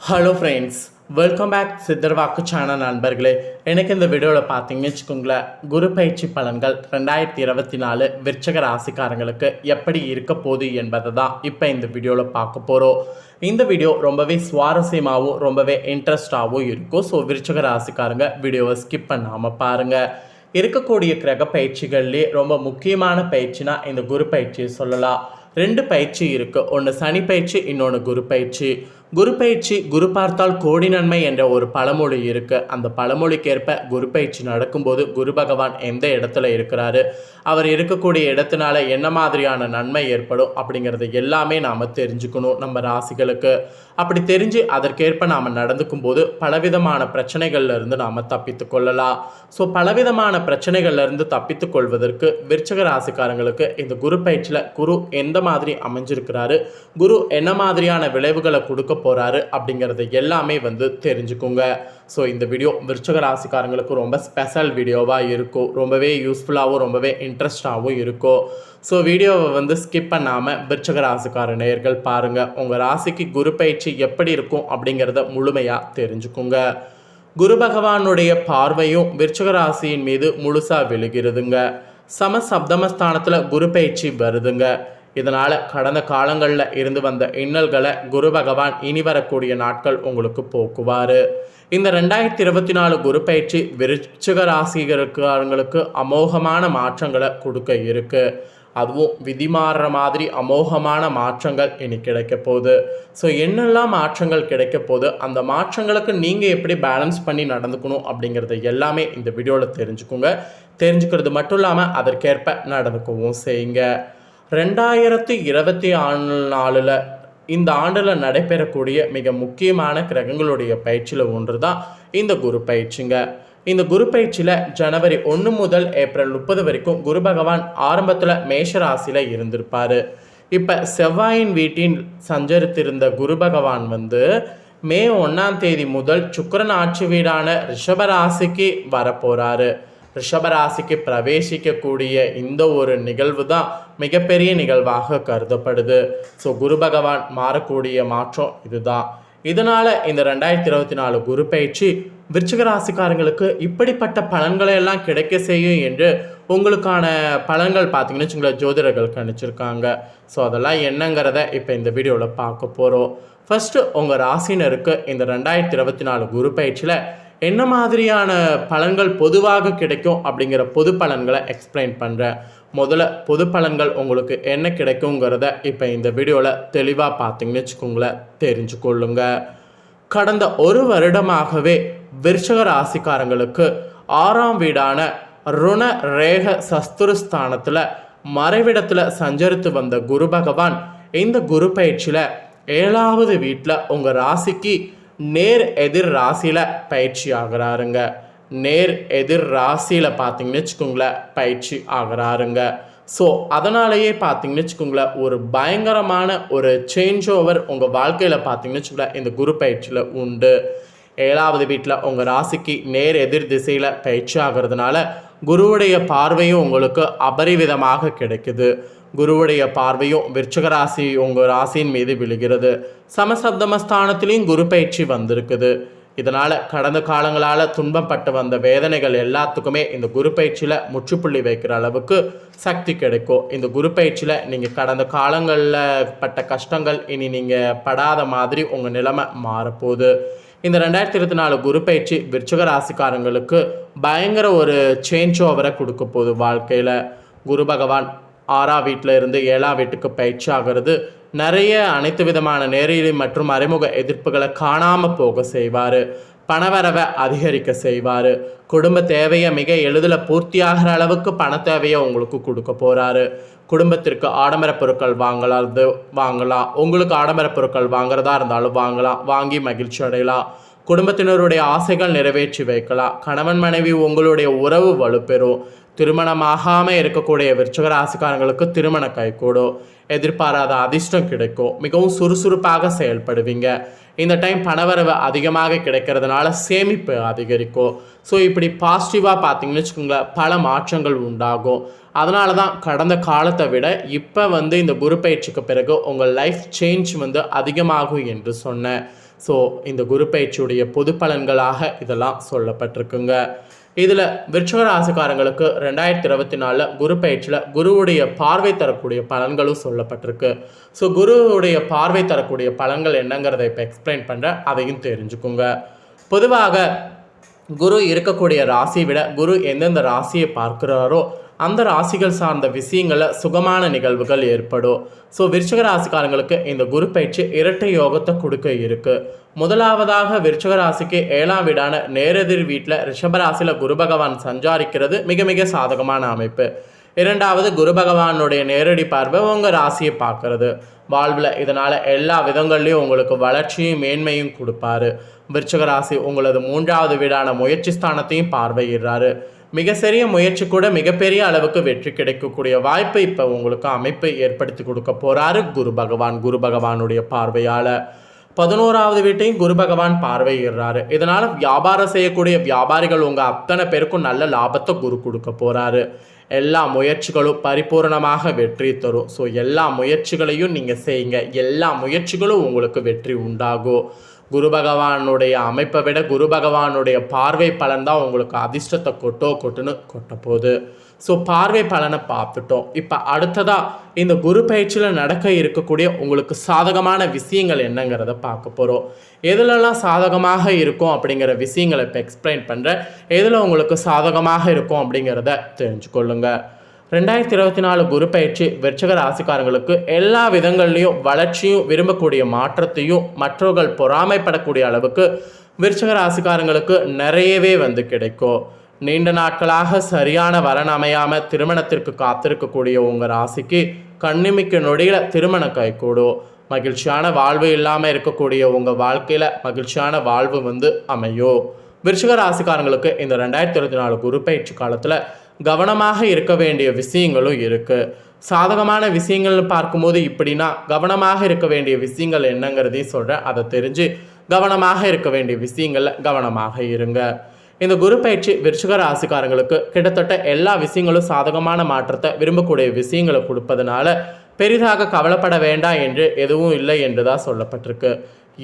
Hello friends welcome back சித்தர்வாக்கு channel நண்பர்களே. எனக்கு இந்த வீடியோவில் பார்த்தீங்கன்னு வச்சுக்கோங்களேன் குரு பயிற்சி பலன்கள் ரெண்டாயிரத்தி இருபத்தி நாலு விருச்சக ராசிக்காரங்களுக்கு எப்படி இருக்க போகுது என்பதை தான் இப்போ இந்த வீடியோவில் பார்க்க போகிறோம் இந்த வீடியோ ரொம்பவே சுவாரஸ்யமாகவும் ரொம்பவே இன்ட்ரெஸ்டாகவும் இருக்கும். ஸோ விருச்சக ராசிக்காரங்க வீடியோவை ஸ்கிப் பண்ணாமல் பாருங்கள் இருக்கக்கூடிய கிரக பயிற்சிகள்லேயே ரொம்ப முக்கியமான பயிற்சினா இந்த குரு பயிற்சியை சொல்லலாம். ரெண்டு பயிற்சி இருக்குது ஒன்று சனி பயிற்சி இன்னொன்று குரு பயிற்சி. குரு பயிற்சி குரு பார்த்தால் கோடி நன்மை என்ற ஒரு பழமொழி இருக்குது அந்த பழமொழிக்கேற்ப குரு பயிற்சி நடக்கும்போது குரு பகவான் எந்த இடத்துல இருக்கிறாரு? அவர் இருக்கக்கூடிய இடத்தினால என்ன மாதிரியான நன்மை ஏற்படும்? அப்படிங்கிறது எல்லாமே நாம் தெரிஞ்சுக்கணும் நம்ம ராசிகளுக்கு. அப்படி தெரிஞ்சு அதற்கேற்ப நாம் நடந்துக்கும் போது பலவிதமான பிரச்சனைகள்லேருந்து நாம் தப்பித்து கொள்ளலாம். ஸோ பலவிதமான பிரச்சனைகள்லேருந்து தப்பித்து கொள்வதற்கு விருச்சக ராசிக்காரங்களுக்கு இந்த குரு பயிற்சியில் குரு எந்த மாதிரி அமைஞ்சிருக்கிறாரு? குரு என்ன மாதிரியான விளைவுகளை கொடுக்க போறாரு அப்படிங்கிறது எல்லாமே வந்து தெரிஞ்சுக்குங்க. ஸோ இந்த வீடியோ விருச்சக ராசிக்காரங்களுக்கு ரொம்ப ஸ்பெஷல் வீடியோவாக இருக்கும் ரொம்பவே யூஸ்ஃபுல்லாகவும் ரொம்பவே இன்ட்ரெஸ்டாகவும் இருக்கும் ஸோ வீடியோவை வந்து ஸ்கிப் பண்ணாமல் விருச்சக ராசிக்கார நேயர்கள் பாருங்கள் உங்கள் ராசிக்கு குரு பயிற்சி எப்படி இருக்கும் அப்படிங்கிறத முழுமையாக தெரிஞ்சுக்குங்க. குரு பகவானுடைய பார்வையும் விருச்சக ராசியின் மீது முழுசாக விழுகிறதுங்க. சம சப்தமஸ்தானத்தில் குரு பயிற்சி வருதுங்க. இதனால் கடந்த காலங்களில் இருந்து வந்த இன்னல்களை குரு பகவான் இனி வரக்கூடிய நாட்கள் உங்களுக்கு போக்குவார். இந்த ரெண்டாயிரத்தி இருபத்தி நாலு குரு பயிற்சி விருச்சிக ராசிகாரங்களுக்கு அமோகமான மாற்றங்களை கொடுக்க இருக்கு. அதுவும் விதி மாறுற மாதிரி அமோகமான மாற்றங்கள் இனி கிடைக்க போகுது. ஸோ என்னெல்லாம் மாற்றங்கள் கிடைக்க போகுது? அந்த மாற்றங்களுக்கு நீங்கள் எப்படி பேலன்ஸ் பண்ணி நடந்துக்கணும் அப்படிங்கிறத எல்லாமே இந்த வீடியோவில் தெரிஞ்சுக்கோங்க. தெரிஞ்சுக்கிறது மட்டும் இல்லாமல் அதற்கேற்ப நடந்துக்கவும் செய்யுங்க. ரெண்டாயிரத்தி இருபத்தி நாலில் இந்த ஆண்டில் நடைபெறக்கூடிய மிக முக்கியமான கிரகங்களுடைய பயிற்சியில் ஒன்று தான் இந்த குரு பயிற்சிங்க. இந்த குரு பயிற்சியில் ஜனவரி ஒன்று முதல் ஏப்ரல் முப்பது வரைக்கும் குரு பகவான் ஆரம்பத்தில் மேஷராசியில் இருந்திருப்பார். இப்போ செவ்வாயின் வீட்டின் சஞ்சரித்திருந்த குரு பகவான் வந்து மே ஒன்றாம் தேதி முதல் சுக்கரன் ஆட்சி வீடான ரிஷபராசிக்கு வரப்போகிறாரு ரிஷபராசிக்கு பிரவேசிக்கக்கூடிய இந்த ஒரு நிகழ்வு தான் மிகப்பெரிய நிகழ்வாக கருதப்படுது. ஸோ குரு பகவான் மாறக்கூடிய மாற்றம் இதுதான். இதனால் இந்த ரெண்டாயிரத்தி இருபத்தி நாலு குரு பயிற்சி விருச்சிக ராசிக்காரங்களுக்கு இப்படிப்பட்ட பலன்களை எல்லாம் கிடைக்க செய்யும் என்று உங்களுக்கான பலன்கள் பார்த்தீங்கன்னு வச்சுங்களேன் ஜோதிடர்கள் கணிச்சிருக்காங்க. ஸோ அதெல்லாம் என்னங்கிறத இப்போ இந்த வீடியோவில் பார்க்க போகிறோம் ஃபஸ்ட்டு உங்கள் ராசினருக்கு இந்த ரெண்டாயிரத்தி இருபத்தி நாலு குரு பயிற்சியில் என்ன மாதிரியான பலன்கள் பொதுவாக கிடைக்கும் அப்படிங்கிற பொது பலன்களை எக்ஸ்பிளைன் பண்ணுறேன் முதல்ல பொது பலன்கள் உங்களுக்கு என்ன கிடைக்குங்கிறத இப்போ இந்த வீடியோவில் தெளிவாக பார்த்தீங்கன்னு வச்சுக்கோங்களேன். தெரிஞ்சு கொள்ளுங்க கடந்த ஒரு வருடமாகவே விருஷக ராசிக்காரங்களுக்கு ஆறாம் வீடான ருண ரேக சஸ்துருஸ்தானத்தில் மறைவிடத்தில் சஞ்சரித்து வந்த குரு பகவான் இந்த குரு பயிற்சியில் ஏழாவது வீட்டில் உங்கள் ராசிக்கு நேர் எதிர் ராசியில் பயிற்சி ஆகிறாருங்க. நேர் எதிர் ராசியில் பார்த்தீங்கன்னு வச்சுக்கோங்களேன் பயிற்சி ஆகிறாருங்க. ஸோ அதனாலேயே பார்த்தீங்கன்னு வச்சுக்கோங்களேன் ஒரு பயங்கரமான ஒரு சேஞ்ச் ஓவர் உங்கள் வாழ்க்கையில் பார்த்தீங்கன்னு வச்சுக்கோங்களேன் இந்த குரு பயிற்சியில் உண்டு. ஏழாவது வீட்டில் உங்கள் ராசிக்கு நேர் எதிர் திசையில் பயிற்சி ஆகிறதுனால குருவுடைய பார்வையும் உங்களுக்கு அபரிவிதமாக கிடைக்குது. குருவுடைய பார்வையும் விருச்சக ராசி உங்கள் ராசியின் மீது விழுகிறது. சமசப்தமஸ்தானத்திலையும் குரு பயிற்சி வந்திருக்குது. இதனால் கடந்த காலங்களால் துன்பப்பட்டு வந்த வேதனைகள் எல்லாத்துக்குமே இந்த குரு பயிற்சியில் முற்றுப்புள்ளி வைக்கிற அளவுக்கு சக்தி கிடைக்கும். இந்த குரு பயிற்சியில் நீங்கள் கடந்த காலங்களில் பட்ட கஷ்டங்கள் இனி நீங்கள் படாத மாதிரி உங்கள் நிலைமை மாறப்போகுது. இந்த ரெண்டாயிரத்தி இருபத்தி நாலு குரு பயிற்சி விருச்சக ராசிக்காரங்களுக்கு பயங்கர ஒரு சேஞ்ச் ஓவரை கொடுக்க போகுது வாழ்க்கையில். குரு பகவான் ஆறா வீட்டில் இருந்து ஏழா வீட்டுக்கு பயிற்சி ஆகிறது நிறைய அனைத்து விதமான நேரடி மற்றும் மறைமுக எதிர்ப்புகளை காணாமல் போக செய்வார். பணவரவை அதிகரிக்க செய்வார். குடும்ப தேவையை மிக எளிதில் பூர்த்தியாகிற அளவுக்கு பண தேவையை உங்களுக்கு கொடுக்க போகிறாரு குடும்பத்திற்கு ஆடம்பர பொருட்கள் வாங்கலாது வாங்கலாம். உங்களுக்கு ஆடம்பர பொருட்கள் வாங்குறதா இருந்தாலும் வாங்கலாம். வாங்கி மகிழ்ச்சி அடையலாம். குடும்பத்தினருடைய ஆசைகள் நிறைவேற்றி வைக்கலாம் கணவன் மனைவி உங்களுடைய உறவு வலுப்பெறும் திருமணமாகாமல் இருக்கக்கூடிய விருச்சக ராசிக்காரங்களுக்கு திருமண கைகூடும் எதிர்பாராத அதிர்ஷ்டம் கிடைக்கும் மிகவும் சுறுசுறுப்பாக செயல்படுவீங்க. இந்த டைம் பணவரவு அதிகமாக கிடைக்கிறதுனால சேமிப்பு அதிகரிக்கும் ஸோ இப்படி பாசிட்டிவாக பார்த்தீங்கன்னு வச்சுக்கோங்களேன் பல மாற்றங்கள் உண்டாகும். அதனால தான் கடந்த காலத்தை விட இப்போ வந்து இந்த குரு பயிற்சிக்கு பிறகு உங்கள் லைஃப் சேஞ்ச் வந்து அதிகமாகும் என்று சொன்னேன். ஸோ இந்த குரு பயிற்சியுடைய பொது பலன்களாக இதெல்லாம் சொல்லப்பட்டிருக்குங்க. இதில் விருச்சக ராசிக்காரங்களுக்கு ரெண்டாயிரத்தி இருபத்தி நாலில் குரு பயிற்சியில் குருவுடைய பார்வை தரக்கூடிய பலன்களும் சொல்லப்பட்டிருக்கு. ஸோ குருவுடைய பார்வை தரக்கூடிய பலன்கள் என்னங்கிறத இப்போ எக்ஸ்பிளைன் பண்ணுறேன் அதையும் தெரிஞ்சுக்குங்க. பொதுவாக குரு இருக்கக்கூடிய ராசியை விட குரு எந்தெந்த ராசியை பார்க்குறாரோ அந்த ராசிகள் சார்ந்த விஷயங்களில் சுகமான நிகழ்வுகள் ஏற்படும். ஸோ விருச்சக ராசிக்காரங்களுக்கு இந்த குரு பயிற்சி இரட்டை யோகத்தை கொடுக்க இருக்கு. முதலாவதாக விருச்சக ராசிக்கு ஏழாம் வீடான நேரெதிர் வீட்டில் ரிஷபராசியில் குரு பகவான் சஞ்சாரிக்கிறது மிக மிக சாதகமான அமைப்பு. இரண்டாவது குரு பகவானுடைய நேரடி பார்வை உங்கள் ராசியை பார்க்கறது. வாழ்வில் இதனால் எல்லா விதங்கள்லையும் உங்களுக்கு வளர்ச்சியும் மேன்மையும் கொடுப்பாரு. விருச்சக ராசி உங்களது மூன்றாவது வீடான முயற்சி ஸ்தானத்தையும் பார்வையிடுறாரு. மிக சிறிய முயற்சி கூட மிகப்பெரிய அளவுக்கு வெற்றி கிடைக்கக்கூடிய வாய்ப்பை இப்போ உங்களுக்கு அமைப்பை ஏற்படுத்தி கொடுக்க போகிறாரு குரு பகவான். குரு பகவானுடைய பார்வையால் பதினோராவது வீட்டையும் குரு பகவான் பார்வையிடுறாரு. இதனால் வியாபாரம் செய்யக்கூடிய வியாபாரிகள் உங்கள் அத்தனை பேருக்கும் நல்ல லாபத்தை குரு கொடுக்க போகிறாரு எல்லா முயற்சிகளும் பரிபூரணமாக வெற்றி தரும். ஸோ எல்லா முயற்சிகளையும் நீங்கள் செய்யுங்க. எல்லா முயற்சிகளும் உங்களுக்கு வெற்றி உண்டாகும். குரு பகவானுடைய அமைப்பை விட குரு பகவானுடைய பார்வை பலன் தான் உங்களுக்கு அதிர்ஷ்டத்தை கொட்டோ கொட்டுன்னு கொட்ட போகுது ஸோ பார்வை பலனை பார்த்துட்டோம். இப்போ அடுத்ததாக இந்த குரு பயிற்சியில் நடக்க இருக்கக்கூடிய உங்களுக்கு சாதகமான விஷயங்கள் என்னங்கிறத பார்க்க போகிறோம் எதுலலாம் சாதகமாக இருக்கும் அப்படிங்கிற விஷயங்களை இப்போ எக்ஸ்பிளைன் பண்ணுறேன் எதில் உங்களுக்கு சாதகமாக இருக்கும் அப்படிங்கிறத தெரிஞ்சுக்கொள்ளுங்கள் ரெண்டாயிரத்தி இருபத்தி நாலு குரு பயிற்சி விருச்சக ராசிக்காரங்களுக்கு எல்லா விதங்கள்லையும் வளர்ச்சியும் விரும்பக்கூடிய மாற்றத்தையும் மற்றவர்கள் பொறாமைப்படக்கூடிய அளவுக்கு விருச்சக ராசிக்காரங்களுக்கு நிறையவே வந்து கிடைக்கும். நீண்ட நாட்களாக சரியான வரன் அமையாமல் திருமணத்திற்கு காத்திருக்கக்கூடிய உங்கள் ராசிக்கு கண்ணிமிக்க நொடியில் திருமணம் கைகூடும் மகிழ்ச்சியான வாழ்வு இல்லாமல் இருக்கக்கூடிய உங்கள் வாழ்க்கையில் மகிழ்ச்சியான வாழ்வு வந்து அமையும். விருச்சிக ராசிக்காரங்களுக்கு இந்த ரெண்டாயிரத்தி இருபத்தி நாலு குரு பயிற்சி காலத்தில் கவனமாக இருக்க வேண்டிய விஷயங்களும் இருக்குது சாதகமான விஷயங்கள்னு பார்க்கும்போது இப்படின்னா கவனமாக இருக்க வேண்டிய விஷயங்கள் என்னங்கிறதையும் சொல்கிறேன் அதை தெரிஞ்சு கவனமாக இருக்க வேண்டிய விஷயங்களில் கவனமாக இருங்க. இந்த குரு பயிற்சி விருச்சிக ராசிக்காரங்களுக்கு கிட்டத்தட்ட எல்லா விஷயங்களும் சாதகமான மாற்றத்தை விரும்பக்கூடிய விஷயங்களை கொடுப்பதனால பெரிதாக கவலைப்பட வேண்டாம் என்று எதுவும் இல்லை என்று தான் சொல்லப்பட்டிருக்கு.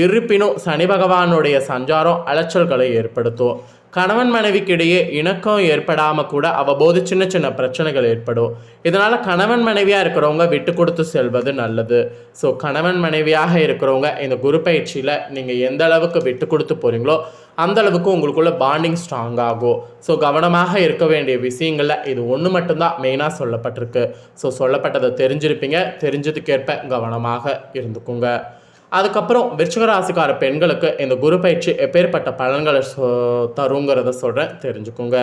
இருப்பினும் சனி பகவானுடைய சஞ்சாரம் அலைச்சல்களை ஏற்படுத்தும். கணவன் மனைவிக்கிடையே இணக்கம் ஏற்படாமல் கூட அவ்வப்போது சின்ன சின்ன பிரச்சனைகள் ஏற்படும். இதனால் கணவன் மனைவியாக இருக்கிறவங்க விட்டு கொடுத்து செல்வது நல்லது. ஸோ கணவன் மனைவியாக இருக்கிறவங்க இந்த குரு பயிற்சியில் நீங்கள் எந்த அளவுக்கு விட்டு கொடுத்து போகிறீங்களோ அந்த அளவுக்கு உங்களுக்குள்ள பாண்டிங் ஸ்ட்ராங் ஆகும். ஸோ கவனமாக இருக்க வேண்டிய விஷயங்களில் இது ஒன்று மட்டும்தான் மெயினாக சொல்லப்பட்டிருக்கு. ஸோ சொல்லப்பட்டதை தெரிஞ்சிருப்பீங்க. தெரிஞ்சதுக்கேற்ப கவனமாக இருந்துக்குங்க. அதுக்கப்புறம் விருச்சிக ராசிக்கார பெண்களுக்கு இந்த குரு பயிற்சி எப்பேற்பட்ட பலன்களை சொ தருங்கிறத சொல்கிறேன் தெரிஞ்சுக்கோங்க.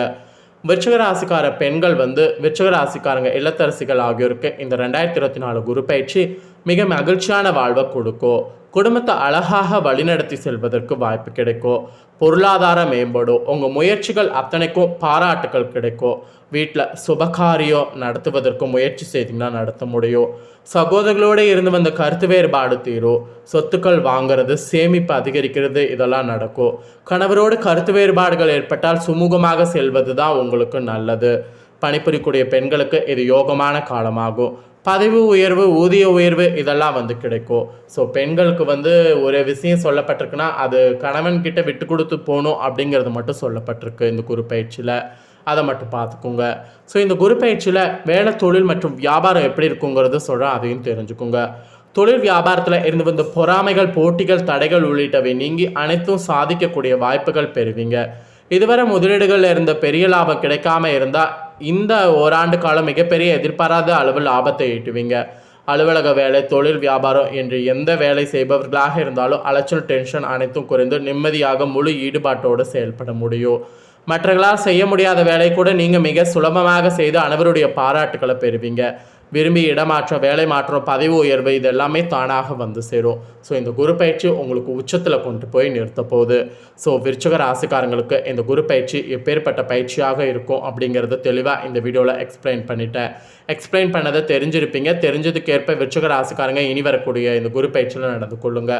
விருச்சிக ராசிக்கார பெண்கள் வந்து விருச்சிக ராசிக்காரங்க இல்லத்தரசிகள் ஆகியோருக்கு இந்த ரெண்டாயிரத்தி இருபத்தி நாலு குரு பயிற்சி மிக மகிழ்ச்சியான வாழ்வை கொடுக்கும். குடும்பத்தை அழகாக வழிநடத்தி செல்வதற்கு வாய்ப்பு கிடைக்கும். பொருளாதாரம் மேம்படும். உங்கள் முயற்சிகள் அத்தனைக்கும் பாராட்டுகள் கிடைக்கும். வீட்டில் சுபகாரியம் நடத்துவதற்கு முயற்சி செய்தீங்கன்னா நடத்த முடியும். சகோதரர்களோடு இருந்து வந்த கருத்து வேறுபாடு தீரும் சொத்துக்கள் வாங்குறது சேமிப்பு அதிகரிக்கிறது இதெல்லாம் நடக்கும். கணவரோடு கருத்து வேறுபாடுகள் ஏற்பட்டால் சுமூகமாக செல்வது தான் உங்களுக்கு நல்லது. பணிபுரியக்கூடிய பெண்களுக்கு இது யோகமான காலமாகும். பதவி உயர்வு ஊதிய உயர்வு இதெல்லாம் வந்து கிடைக்கும். ஸோ பெண்களுக்கு வந்து ஒரு விஷயம் சொல்லப்பட்டிருக்குன்னா அது கணவன்கிட்ட விட்டு கொடுத்து போகணும் அப்படிங்கிறது மட்டும் சொல்லப்பட்டிருக்கு இந்த குறிப்பயிற்சியில். அதை மட்டும் பார்த்துக்கோங்க. ஸோ இந்த குரு பயிற்சியில் வேலை தொழில் மற்றும் வியாபாரம் எப்படி இருக்குங்கிறது சொல்கிறேன் அதையும் தெரிஞ்சுக்கோங்க. தொழில் வியாபாரத்தில் இருந்து வந்த பொறாமைகள் போட்டிகள் தடைகள் உள்ளிட்டவை நீங்கி அனைத்தும் சாதிக்கக்கூடிய வாய்ப்புகள் பெறுவீங்க. இதுவரை முதலீடுகளில் இருந்த பெரிய லாபம் கிடைக்காம இருந்தால் இந்த ஓராண்டு காலம் மிகப்பெரிய எதிர்பாராத அளவு லாபத்தை ஈட்டுவீங்க. அலுவலக வேலை தொழில் வியாபாரம் என்று எந்த வேலை செய்பவர்களாக இருந்தாலும் அலைச்சல் டென்ஷன் அனைத்தும் குறைந்து நிம்மதியாக முழு ஈடுபாட்டோடு செயல்பட முடியும். மற்றவர்களால் செய்ய முடியாத வேலை கூட நீங்கள் மிக சுலபமாக செய்து அனைவருடைய பாராட்டுக்களை பெறுவீங்க. விரும்பி இடமாற்றம் வேலை மாற்றம் பதவி உயர்வு இது எல்லாமே தானாக வந்து சேரும். ஸோ இந்த குரு பயிற்சி உங்களுக்கு உச்சத்தில் கொண்டு போய் நிறுத்த போகுது. ஸோ விருச்சக ராசிக்காரங்களுக்கு இந்த குரு பயிற்சி எப்பேற்பட்ட பயிற்சியாக இருக்கும் அப்படிங்கிறத தெளிவாக இந்த வீடியோவில் எக்ஸ்பிளைன் பண்ணிட்டேன். எக்ஸ்பிளைன் பண்ணதை தெரிஞ்சிருப்பீங்க. தெரிஞ்சதுக்கேற்ப விருச்சக ராசிக்காரங்க இனி வரக்கூடிய இந்த குரு பயிற்சியில் நடந்து கொள்ளுங்க.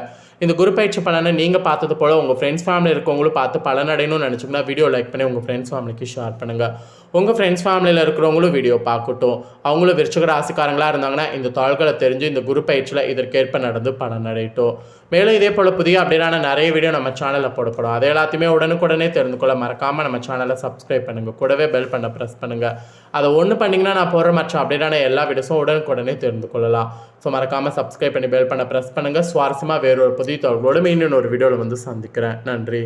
இந்த குரு பயிற்சி பலனை நீங்கள் பார்த்தது போல் உங்கள் ஃப்ரெண்ட்ஸ் ஃபேமிலி இருக்கவங்களும் பார்த்து பலனடையணும்னு நினச்சிங்கன்னா வீடியோ லைக் பண்ணி உங்கள் ஃப்ரெண்ட்ஸ் ஃபேமிலிக்கு ஷேர் பண்ணுங்கள் உங்கள் ஃப்ரெண்ட்ஸ் ஃபேமிலியில் இருக்கிறவங்களும் வீடியோ பார்க்கட்டும். அவங்களும் விருச்சக ராசிக்காரங்களாக இருந்தாங்கன்னா இந்த தாள்களை தெரிஞ்சு இந்த குரு பயிற்சியில் இதற்கேற்ப நடந்து பணம் நடையிட்டோம் மேலும் இதே போல் புதிய அப்டேட்டான நிறைய வீடியோ நம்ம சேனலில் போடப்படும். அது எல்லாத்தையுமே உடனுக்குடனே தெரிந்து கொள்ள மறக்காமல் நம்ம சேனலை சப்ஸ்கிரைப் பண்ணுங்கள் கூடவே பெல் பண்ண ப்ரெஸ் பண்ணுங்கள் அதை ஒன்று பண்ணிங்கன்னா நான் போடுற மற்ற அப்டேட்டான எல்லா வீடியோஸும் உடனுக்குடனே தெரிந்து கொள்ளலாம் ஸோ மறக்காமல் சப்ஸ்கிரைப் பண்ணி பெல் பண்ண ப்ரெஸ் பண்ணுங்கள் சுவாரஸ்யமாக வேறொரு புதிய தகவலோடு மீண்டும் ஒரு வீடியோவில் வந்து சந்திக்கிறேன். நன்றி.